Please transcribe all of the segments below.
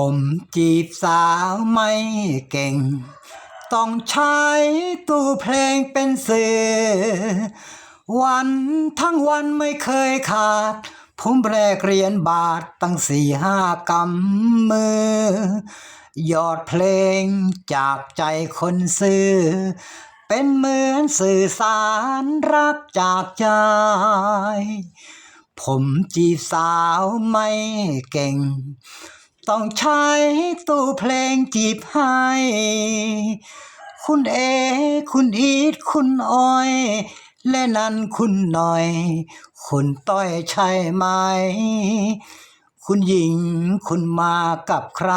ผมจีบสาวไม่เก่ง ต้องใช้ตู้เพลงเป็นสื่อ วันทั้งวันไม่เคยขาด ผมแรกเรียนบาทตั้งสี่ห้ากำมือ ยอดเพลงจากใจคนซื้อ เป็นเหมือนสื่อสารรักจากใจ ผมจีบสาวไม่เก่ง ต้องใช้ตู้เพลงจีบให้ คุณเอ คุณอีทคุณอ้อย และนั้นคุณหน่อย คุณต้อยใช่ไหม คุณหญิงคุณมากับใคร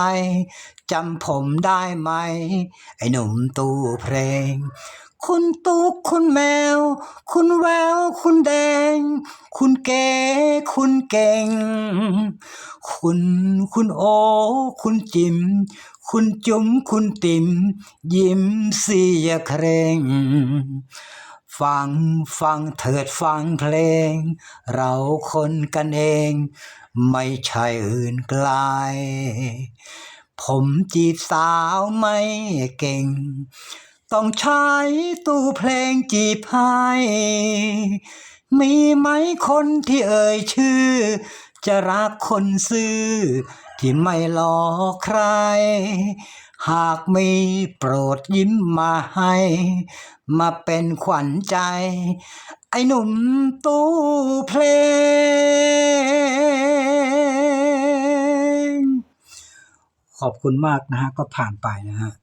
จำผมได้ไหม ไอ้หนุ่มตู้เพลง คุณตุ๊กคุณแมว คุณแวว คุณแดง คุณเก๋คุณเก่ง คุณ คุณโอ คุณจิม คุณจุ๋ม คุณติม ยิ้มเสียเครงฟังฟังเถิดฟังเพลง เราคนกันเอง ไม่ใช่อื่นไกล ผมจีบสาวไม่เก่ง ต้องใช้ตู้เพลงจีบให้มีไหมคนที่เอ่ยชื่อ จะรักคนซื่อที่ไม่หลอกใคร หากมีโปรดยิ้มมาให้ มาเป็นขวัญใจ ไอ้หนุ่มตู้เพลง ขอบคุณมากนะฮะ ก็ผ่านไปนะฮะ